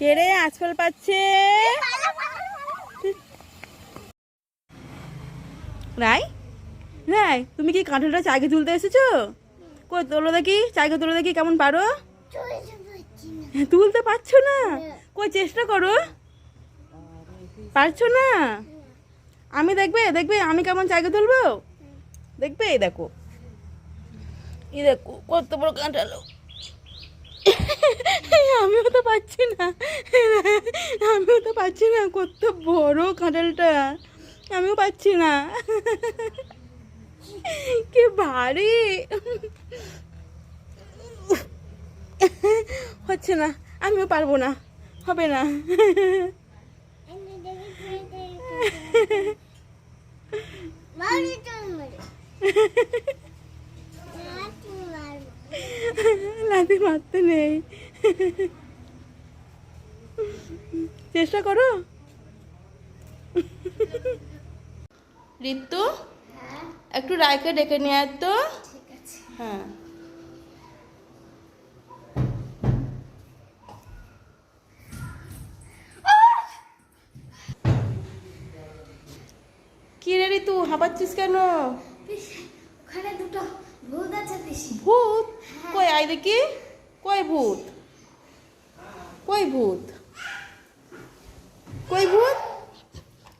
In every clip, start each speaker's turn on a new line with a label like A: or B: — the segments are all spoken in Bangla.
A: কে রে আজকাল পাচ্ছে? রাই? রাই তুমি কি কাঁঠালটা চাইকে তুলতে এসেছ? কই তোলো দেখি, চাইকে তোলো দেখি কেমন পারো? তুলতে পারছ না? কই চেষ্টা করো। পারছ না? আমি দেখবে দেখবে আমি কেমন চাইকে তুলবো? দেখবে, এই দেখো। এই দেখো, কত বড় কাঁঠালো। আমিও তো পাচ্ছি না। আমিও তো পাচ্ছি না, কত বড় কাঁঠালটা। আমিও পাচ্ছি না। কি ভারী? হচ্ছে না, আমিও পারব না, হবে না। লাথি মারতে নেই। চেষ্টা করো। ঋতু? একটু রায়কে ডেকে নিয়ে আয় তো। হ্যাঁ। কি রে ঋতু হাঁপাচ্ছিস কেন?
B: ওখানে দুটো ভূত আছে
A: ভূত? কই আয় দেখি। কই ভূত? কই ভূত? কই ভূত?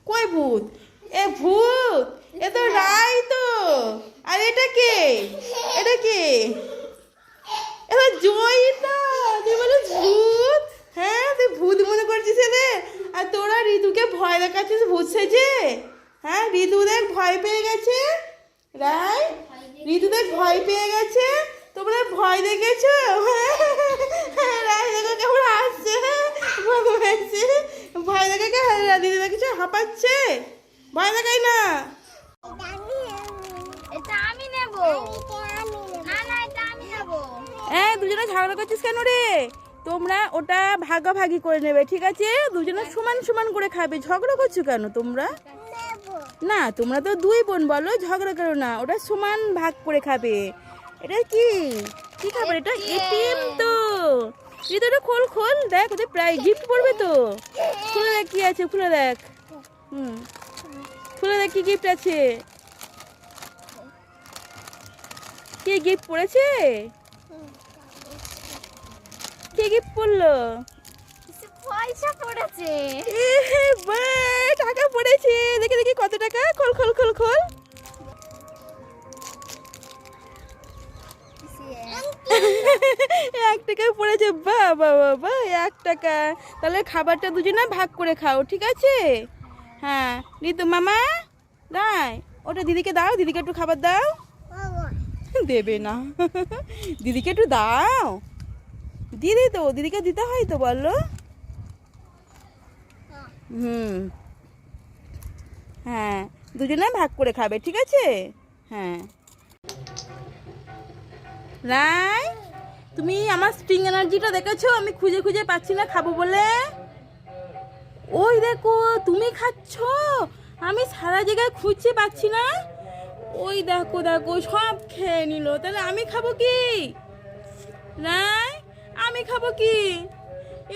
A: কই ভূত? এ ভূত এ তো রাই তো আর এটা কে? এটা কে? এটা জয় না তুই বলে ভূত? হ্যাঁ তুই ভূত মনে করছিস রে আর তোরা ঋতুকে ভয় দেখাচ্ছিস ভূত সেজে হ্যাঁ ঋতু দেখ ভয় পেয়ে গেছে। রাই ঋতু দেখ ভয় পেয়ে গেছে। তোমরা ভয় দেখেছ? হ্যাঁ, রাই দেখো কেমন হাসছে। ভয় দেখে দিদি দেখেছ হাঁপাচ্ছে। ভয় দেখাই না। হ্যাঁ দুজনে ঝগড়া করছিস কেন রে? তোমরা ওটা ভাগাভাগি করে নেবে, ঠিক আছে? দুজনে সমান সমান করে খাবে। ঝগড়া করছ কেন তোমরা? না, তোমরা তো দুই বোন, বলো, ঝগড়া করো না। ওটা সমান ভাগ করে খাবে। এটা কি? কি খাবার এটা? এটিএম তো। এই তো খোল খোল, দেখ, ওদের প্রায় গিফট পড়বে তো। খুলে দেখ, কি আছে, খুলে দেখ। হুম। দেখ কি গিফট আছে? কি গিফট পড়েছে? কে গিফট পড়ল?
B: পয়সা পড়েছে।
A: টাকা পড়েছে। দেখি দেখি কত টাকা। খোল খোল খোল খোল। এক টাকায় পড়েছে। বা বা বা বা এক টাকা। তাহলে খাবারটা দুজনে ভাগ করে খাও ঠিক আছে? হ্যাঁ ঋতু মামা। দাই ওটা দিদিকে দাও, দিদিকে একটু খাবার দাও। দেবে না। দিদিকে একটু দাও। দিদি তো, দিদিকে দিতে হয় তো, বলো। হুম। হ্যাঁ দুজনে ভাগ করে খাবে, ঠিক আছে? হ্যাঁ। রাই, তুমি আমার স্ট্রিং এনার্জিটা দেখেছ? আমি খুঁজে খুঁজে পাচ্ছি না, খাব বলে? ওই দেখো, তুমি খাচ্ছ? আমি সারা জায়গায় খুঁজতে পাচ্ছি না। ওই দেখো দেখো সব খেয়ে নিল। তাহলে আমি খাব কি? আমি খাব কি?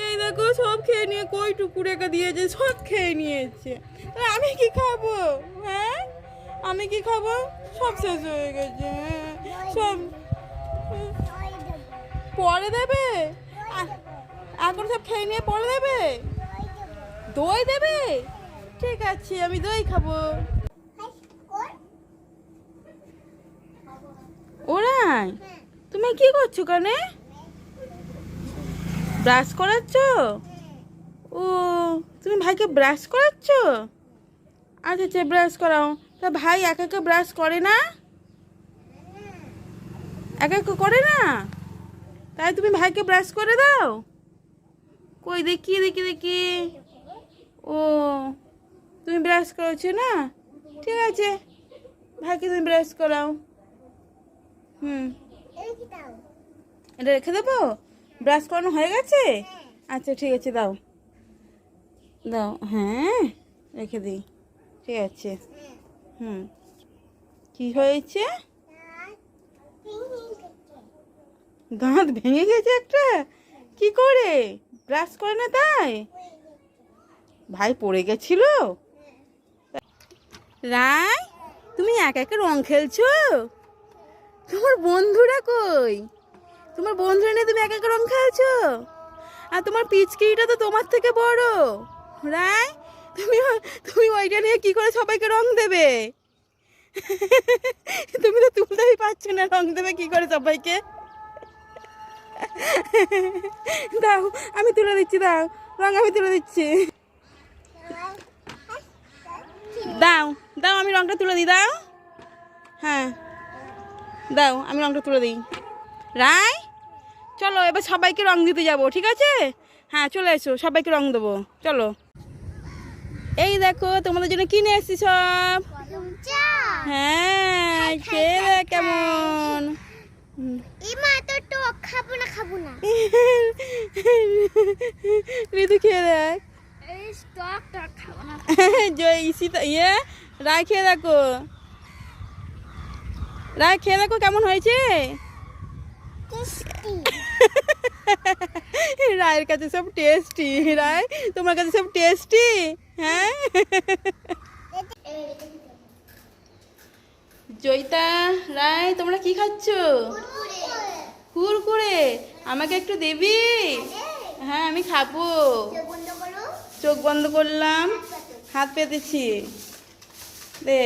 A: এই দেখো সব খেয়ে নিয়ে কই টুকু রেখে দিয়েছে সব খেয়ে নিয়েছে। তাহলে আমি কি খাব? হ্যাঁ? আমি কি খাব? সব শেষ হয়ে গেছে হ্যাঁ, সব পরে দেবে? এখন সব খেয়ে নিয়ে পরে দেবে? দই দেবে? ঠিক আছে, আমি দই খাব। ওরাই? তুমি কি করছ কানে ব্রাশ করাচ্ছ? ও, তুমি ভাইকে ব্রাশ করাচ্ছ? আচ্ছা আচ্ছা ব্রাশ করাও। তা ভাই একা একা ব্রাশ করে না? একা একা করে না? তাই তুমি ভাইকে ব্রাশ করে দাও? কই দেখি দেখি দেখি। ও তুমি ব্রাশ করেছ না? ঠিক আছে। ভাইকে তুমি ব্রাশ করাও। হুম। এটা রেখে দেবো? ব্রাশ করানো হয়ে গেছে? আচ্ছা ঠিক আছে, দাও। দাও হ্যাঁ রেখে দিই। ঠিক আছে। হুম। কি হয়েছে? দাঁত ভেঙে গেছে একটা? কি করে? ব্রাশ করে না তাই? ভাই পড়ে গেছিল? রায়, তুমি একা একা রং খেলছো? তোমার বন্ধুরা কই? তোমার বন্ধুরা নিয়ে তুমি একা একা রং খেলছো? আর তোমার পিচকিটা তো তোমার থেকে বড়। রায়, তুমি তুমি ওইটা নিয়ে কি করে সবাইকে রং দেবে? তুমি তো তুলতেই পারছ না রং দেবে কি করে সবাইকে? দাও, আমি তুলে দিচ্ছি, দাও, রং আমি তুলে দিচ্ছি দাও দাও আমি রংটা তুলে দিই দাও। হ্যাঁ। দাও আমি রংটা তুলে দিই। রায় চলো এবার সবাইকে রং দিতে যাব ঠিক আছে? হ্যাঁ চলে এসো সবাইকে রং দেবো চলো। এই দেখো তোমাদের জন্য কিনে এসছি সব? হ্যাঁ কেমন।
B: খাব না খাব না।
A: ঋতু খেয়ে দেখ।
B: টক টক খাব
A: জয় সীতা ইয়ে? রায় খেয়ে দেখো। রায় খেয়ে দেখো কেমন হয়েছে? রায়ের কাছে সব টেস্টি। রায় তোমার কাছে সব টেস্টি? হ্যাঁ? জয়িতা রায় তোমরা কি খাচ্ছ? কুরকুরে। আমাকে একটু দেবি? হ্যাঁ আমি খাব। চোখ বন্ধ করলাম। হাত পেতেছি। দে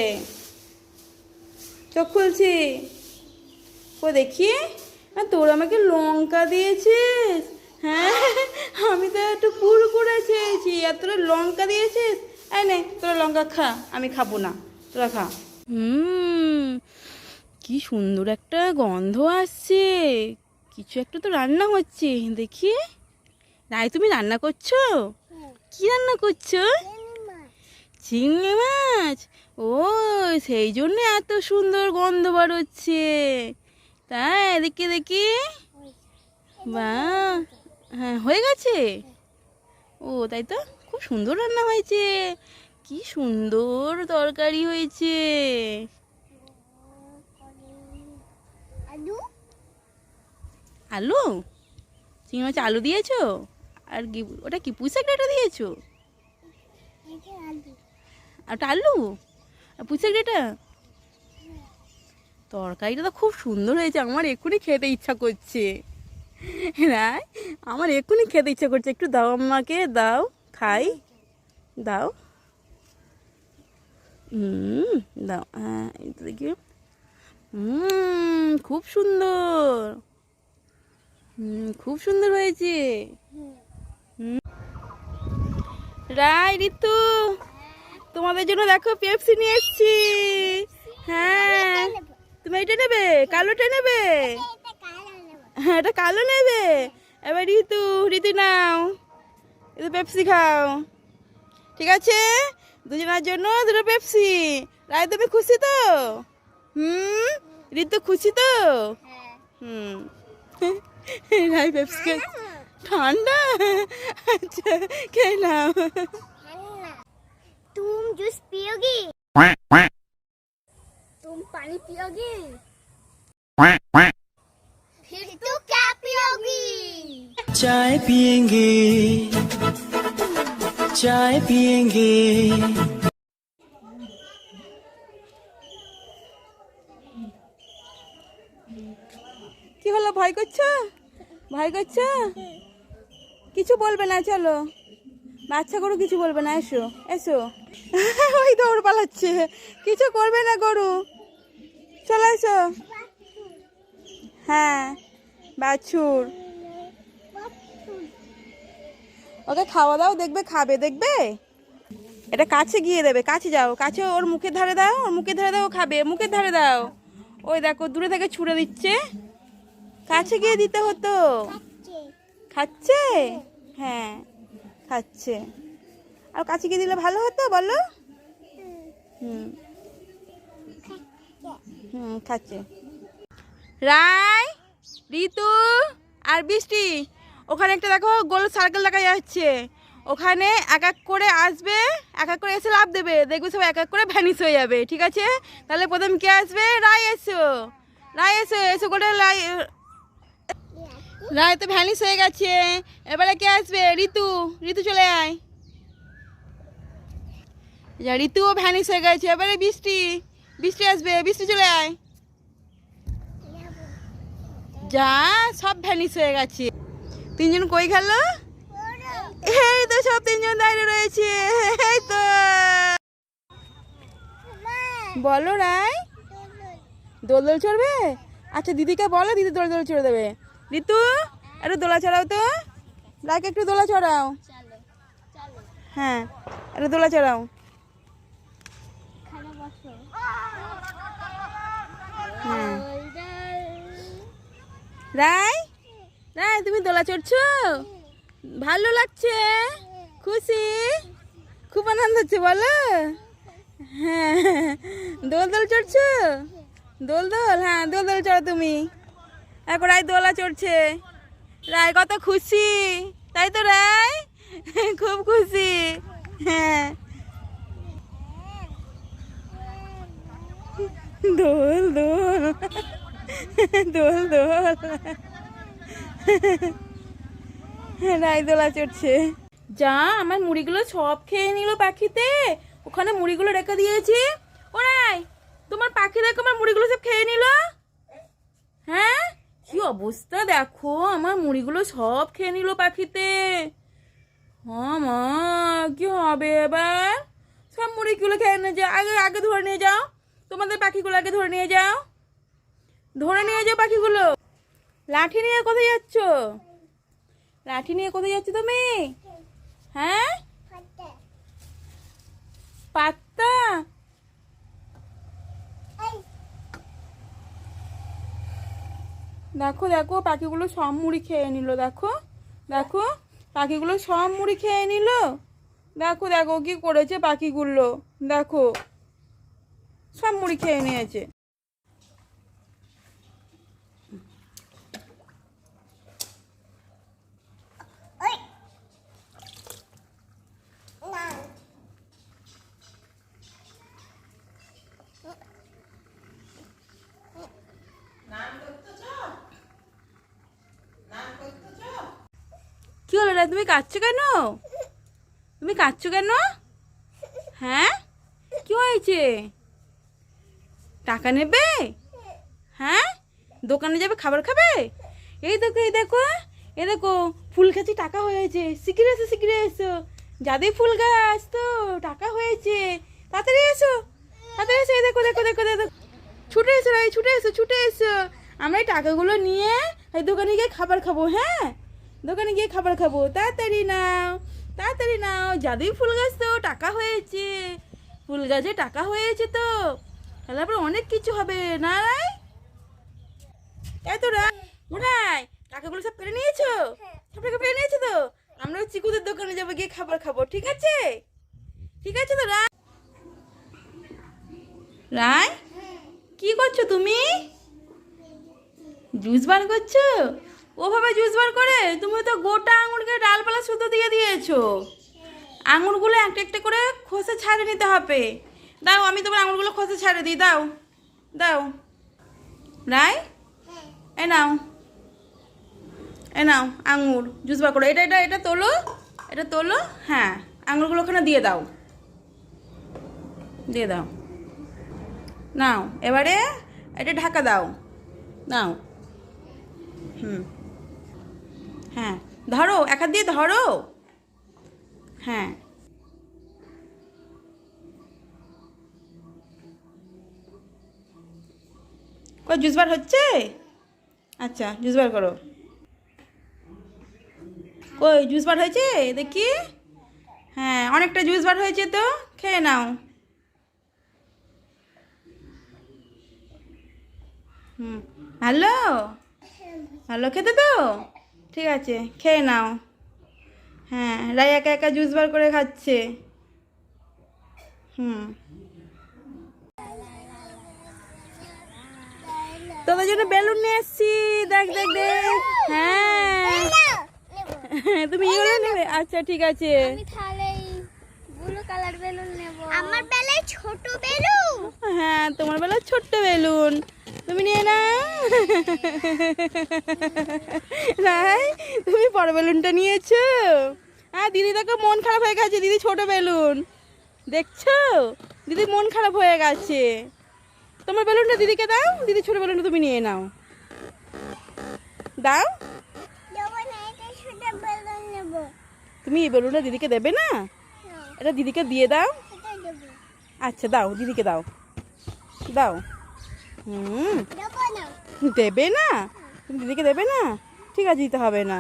A: চোখ খুলছি। ও দেখি? তোর আমাকে লঙ্কা দিয়েছিস? হ্যাঁ? আমি তো একটু কুরকুরে চেয়েছি আর তোরা লঙ্কা দিয়েছিস? এই নে তোরা লঙ্কা খা। আমি খাব না। তোরা খা। হুম কি সুন্দর একটা গন্ধ আসছে। কিছু একটা তো রান্না হচ্ছে। দেখি। রায় তুমি রান্না করছ? কি রান্না করছ? চিংড়ি মাছ? ও সেই জন্য এত সুন্দর গন্ধ বেরোচ্ছে। তাই দেখি দেখি বা হ্যাঁ হয়ে গেছে? ও তাই তো? খুব সুন্দর রান্না হয়েছে। কি সুন্দর তরকারি হয়েছে।
B: আলু?
A: আলু? চিংড়ি মাছ আলু দিয়েছ? আর কি ওটা কি পুঁই শাক ডাঁটা দিয়েছ? ওটা আলু? আর পুঁই শাক তরকারিটা তো খুব সুন্দর হয়েছে, আমার এক্ষুনি খেতে ইচ্ছা করছে। রায় আমার এক্ষুনি খেতে ইচ্ছা করছে। একটু দাও আমাকে দাও, খাই। দাও। হুম, দাও হ্যাঁ দেখি। হুম, খুব সুন্দর। খুব সুন্দর হয়েছে। রায় ঋতু। তোমাদের জন্য দেখো পেপসি নিয়ে এসছি। হ্যাঁ। তুমি এটা নেবে? কালোটা নেবে? হ্যাঁ এটা কালো নেবে। এবার ঋতু ঋতু নাও। এটা পেপসি খাও। ঠিক আছে? দুজনের জন্য দুটো পেপসি রায়, তুমি খুশি তো? হুম? ঋতু খুশি তো? হুম। রায় পেপসি ঠান্ডা? আচ্ছা খেয়ে নাও।
B: तुम जूस पियोगी तुम पानी पियोगी फिर तू क्या पियोगी
C: चाय पियेंगे चाय पियेंगे
A: কি হলো ভয় করছো ভয় করছো কিছু বলবে না চলো বাচ্চা গরু কিছু বলবে না এসো এসো। ওই দৌড় পালাচ্ছে। কিছু করবে না গরু। চলে এসো। হ্যাঁ বাছুর। ওকে খাওয়া দাও দেখবে খাবে দেখবে? এটা কাছে গিয়ে দেবে কাছে যাও কাছে ওর মুখের ধারে দাও ওর মুখের ধারে দাও খাবে মুখের ধারে দাও। ওই দেখো দূরে থেকে ছুঁড়ে দিচ্ছে। কাছে গিয়ে দিতে হতো। খাচ্ছে। হ্যাঁ। খাচ্ছে। আর কাছে গিয়ে দিলে ভালো হতো, বলো? হুম। হুম, খাচ্ছে। রায়, ঋতু আর বৃষ্টি, ওখানে একটা দেখো গোল সার্কেল দেখা যাচ্ছে। ওখানে এক এক করে আসবে, এক এক করে এসে লাভ দেবে। দেখবে সব এক এক করে ভ্যানিস হয়ে যাবে, ঠিক আছে? তাহলে প্রথম কে আসবে? রায় এসো। রায় এসো এসো করে রায় রায় তো ভ্যানিস হয়ে গেছে। এবারে কে আসবে? ঋতু। ঋতু চলে আয়। যা, ঋতুও ভ্যানিস হয়ে গেছে। এবারে বৃষ্টি। বৃষ্টি আসবে। বৃষ্টি চলে আয়। যা, সব ভ্যানিস হয়ে গেছে। তিনজন কই গেল? এই তো, সব তিনজন দাঁড়িয়ে রয়েছে। এই তো। বলো, রায়। দোল দোল চড়বে? আচ্ছা দিদিকে বলো, দিদি দোল দোল চড়ে দেবে। ঋতু একটু দোলা চড়াও তো। রায়কে একটু দোলা চড়াও। হ্যাঁ একটু দোলা চড়াও। রায় রায় তুমি দোলা চড়ছো? ভালো লাগছে? খুশি? খুব আনন্দ হচ্ছে, বলো। হ্যাঁ দোল দোল চড়ছো? দোল দোল হ্যাঁ দোল দোল চড়ো তুমি। এখন রায় দোলা চড়ছে। রায় কত খুশি, তাই তো রায়? খুব খুশি। হ্যাঁ। দোল দোল। দোল দোল। রায় দোলা চড়ছে। যা, আমার মুড়িগুলো সব খেয়ে নিল পাখিতে। ওখানে মুড়িগুলো রেখে দিয়েছি। ও রাই তোমার পাখি দেখো আমার মুড়িগুলো সব খেয়ে নিল। হ্যাঁ? কি অবস্থা দেখো? আমার মুড়িগুলো সব খেয়ে নিল পাখিতে। হ্যাঁ মা, কি হবে এবার? সব মুড়িগুলো খেয়ে নিয়ে যাও। আগে আগে ধরে নিয়ে যাও। তোমাদের পাখিগুলো আগে ধরে নিয়ে যাও। ধরে নিয়ে যাও পাখিগুলো। লাঠি নিয়ে কোথায় যাচ্ছ? লাঠি নিয়ে কোথায় যাচ্ছ তুমি? হ্যাঁ? দেখো দেখো, পাখিগুলো সব মুড়ি খেয়ে নিল, দেখো দেখো, পাখিগুলো সব মুড়ি খেয়ে নিল। দেখো দেখো, কি করেছে পাখিগুলো, দেখো, সব মুড়ি খেয়ে নিয়েছে। রে তুমি কাঁদছো কেন? তুমি কাঁদছো কেন? হ্যাঁ? কি হয়েছে? টাকা নেবে? হ্যাঁ? দোকানে যাবে, খাবার খাবে? এই দেখো এই দেখো এ দেখো, ফুল গাছে টাকা হয়েছে। শিখিরে এসো শিখিরে এসো। যাদের ফুল গাছ তো টাকা হয়েছে, তাড়াতাড়ি এসো তাড়াতাড়ি এসো, এই দেখো দেখো দেখো দেখো। ছুটে এসো রাই ছুটে এসো ছুটে এসো। আমরা এই টাকাগুলো নিয়ে এই দোকানে গিয়ে খাবার খাব হ্যাঁ? দোকানে গিয়ে খাবার খাব। তাড়াতাড়ি নাও তাড়াতাড়ি নাও। যাদের ফুল গাছ তো, টাকা হয়েছে। ফুল গাছে টাকা হয়েছে তো। তাহলে আবার অনেক কিছু হবে। না রাই এই তো রাই টাকাগুলো সব পেরে নিয়েছো? সব টাকা পেরে নিয়েছো তো? আমরা চিকুদের দোকানে যাব, গিয়ে খাবার খাব। ঠিক আছে? ঠিক আছে তো রাই রাই কি করছ তুমি? জুস বার করছ? ওভাবে জুস বার করে তুমি তো গোটা আঙুরকে ডালপালা শুদ্ধ দিয়ে দিয়েছ। আঙুরগুলো একটা একটা করে খোসা ছাড়ে নিতে হবে। দাও, আমি তোমার আঙুরগুলো খোসা ছাড়ে দিই, দাও দাও। রাই এ নাও এ নাও আঙুর জুস বার করো। এটা এটা এটা তোলো এটা তোলো হ্যাঁ আঙুরগুলো ওখানে দিয়ে দাও। দিয়ে দাও। নাও, এবারে এটা ঢাকা দাও। নাও। হুম। হ্যাঁ ধরো এক হাত দিয়ে ধরো। হ্যাঁ। কই, জুস বার হচ্ছে? আচ্ছা জুস বার করো। কই, জুস বার হয়েছে? দেখি। হ্যাঁ অনেকটা জুস বার হয়েছে তো, খেয়ে নাও। হুম, ভালো? ভালো খেতে তো? ঠিক আছে খেয়ে নাও। হ্যাঁ রাই একা একা জুস বার করে খাচ্ছে। হুম। তো তোদের জন্য বেলুন নিয়ে এসছি। দেখ দেখ দেখ। হ্যাঁ। তুমি এগুলো নেবে? আচ্ছা ঠিক আছে।
B: আমি তাহলে ব্লু কালার বেলুন নেব। আমার বেলায় ছোট বেলুন।
A: হ্যাঁ তোমার বেলা ছোট্ট বেলুন। তুমি নিয়ে না। নাই তুমি বড় বেলুনটা নিয়েছো। হ্যাঁ দিদি দেখো মন খারাপ হয়ে গেছে দিদি ছোট বেলুন। দেখছ? দিদি মন খারাপ হয়ে গেছে। তোমার বেলুনটা দিদিকে দাও দিদি ছোট বেলুনটা তুমি নিয়ে নাও। দাও। তুমি এই বেলুনটা দিদিকে দেবে না? এটা দিদিকে দিয়ে দাও। আচ্ছা দাও দিদিকে দাও। দাও। হুম। দেবে না। তুমি দিদিকে দেবে না? ঠিক আছে দিতে হবে না।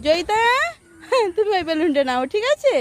A: জয়িতা তুমি ওই বেলুনটা নাও ঠিক আছে?